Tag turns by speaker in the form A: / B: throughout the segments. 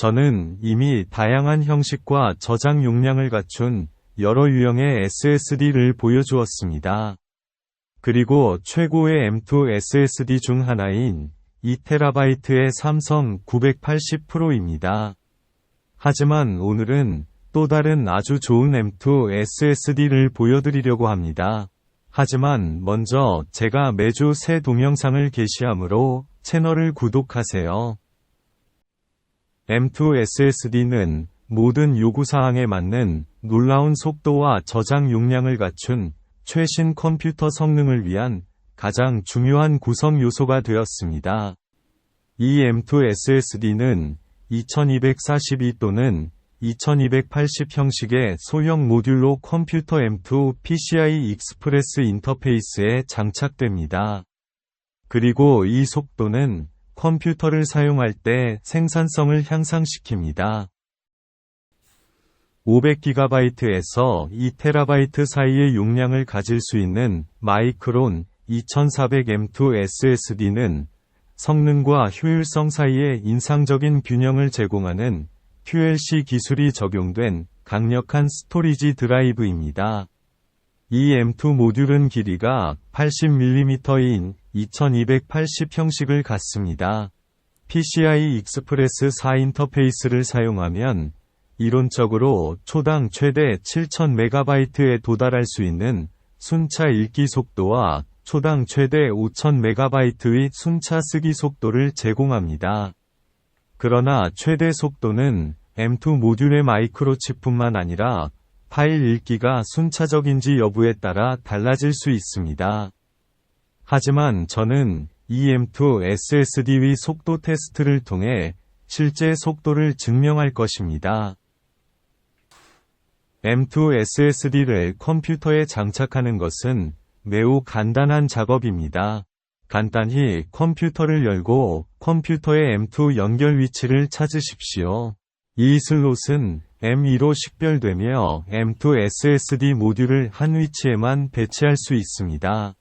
A: 저는 이미 다양한 형식과 저장 용량을 갖춘 여러 유형의 SSD를 보여주었습니다. 그리고 최고의 M2 SSD 중 하나인 2TB의 삼성 980 프로입니다. 하지만 오늘은 또 다른 아주 좋은 M2 SSD를 보여드리려고 합니다. 하지만 먼저 제가 매주 새 동영상을 게시하므로 채널을 구독하세요. M2 SSD는 모든 요구사항에 맞는 놀라운 속도와 저장 용량을 갖춘 최신 컴퓨터 성능을 위한 가장 중요한 구성 요소가 되었습니다. 이 M2 SSD는 2242 또는 2280 형식의 소형 모듈로 컴퓨터 M2 PCI 익스프레스 인터페이스에 장착됩니다. 그리고 이 속도는 컴퓨터를 사용할 때 생산성을 향상시킵니다. 500GB에서 2TB 사이의 용량을 가질 수 있는 마이크론 2400M2 SSD는 성능과 효율성 사이에 인상적인 균형을 제공하는 QLC 기술이 적용된 강력한 스토리지 드라이브입니다. 이 M2 모듈은 길이가 80mm인 2280 형식을 갖습니다. PCI 익스프레스 4 인터페이스를 사용하면 이론적으로 초당 최대 7000MB에 도달할 수 있는 순차 읽기 속도와 초당 최대 5000MB의 순차 쓰기 속도를 제공합니다. 그러나 최대 속도는 M2 모듈의 마이크로칩뿐만 아니라 파일 읽기가 순차적인지 여부에 따라 달라질 수 있습니다. 하지만 저는 EM2 SSD의 속도 테스트를 통해 실제 속도를 증명할 것입니다. M2 SSD를 컴퓨터에 장착하는 것은 매우 간단한 작업입니다. 간단히 컴퓨터를 열고 컴퓨터의 M2 연결 위치를 찾으십시오. 이 슬롯은 M2로 식별되며 M2 SSD 모듈을 한 위치에만 배치할 수 있습니다.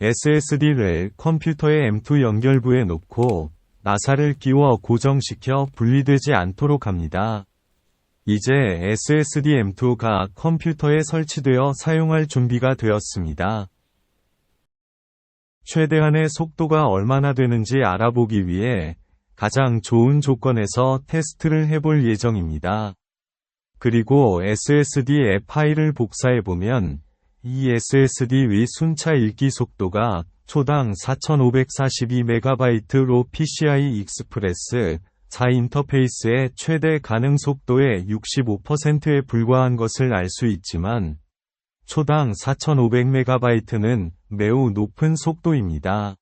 A: SSD를 컴퓨터의 M2 연결부에 놓고 나사를 끼워 고정시켜 분리되지 않도록 합니다. 이제 SSD M2가 컴퓨터에 설치되어 사용할 준비가 되었습니다. 최대한의 속도가 얼마나 되는지 알아보기 위해 가장 좋은 조건에서 테스트를 해볼 예정입니다. 그리고 SSD의 파일을 복사해보면 이 SSD의 순차 읽기 속도가 초당 4542MB로 PCI 익스프레스 4 인터페이스의 최대 가능 속도의 65%에 불과한 것을 알 수 있지만 초당 4500MB는 매우 높은 속도입니다.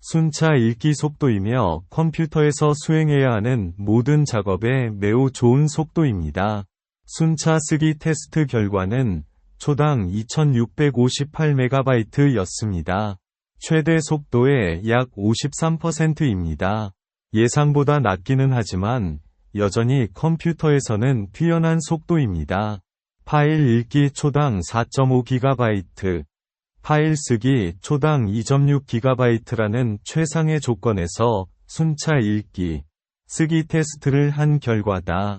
A: 순차 읽기 속도이며 컴퓨터에서 수행해야 하는 모든 작업에 매우 좋은 속도입니다. 순차 쓰기 테스트 결과는 초당 2658MB 였습니다. 최대 속도의 약 53%입니다. 예상보다 낮기는 하지만 여전히 컴퓨터에서는 뛰어난 속도입니다. 파일 읽기 초당 4.5GB, 파일 쓰기 초당 2.6GB라는 최상의 조건에서 순차 읽기, 쓰기 테스트를 한 결과다.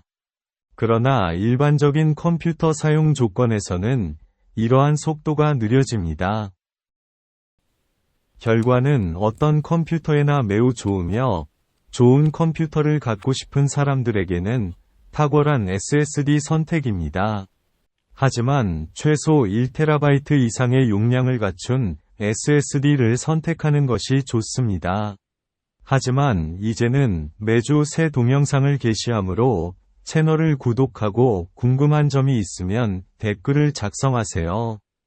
A: 그러나 일반적인 컴퓨터 사용 조건에서는 이러한 속도가 느려집니다. 결과는 어떤 컴퓨터에나 매우 좋으며 좋은 컴퓨터를 갖고 싶은 사람들에게는 탁월한 SSD 선택입니다. 하지만 최소 1TB 이상의 용량을 갖춘 SSD를 선택하는 것이 좋습니다. 하지만 이제는 매주 새 동영상을 게시하므로 채널을 구독하고 궁금한 점이 있으면 댓글을 작성하세요.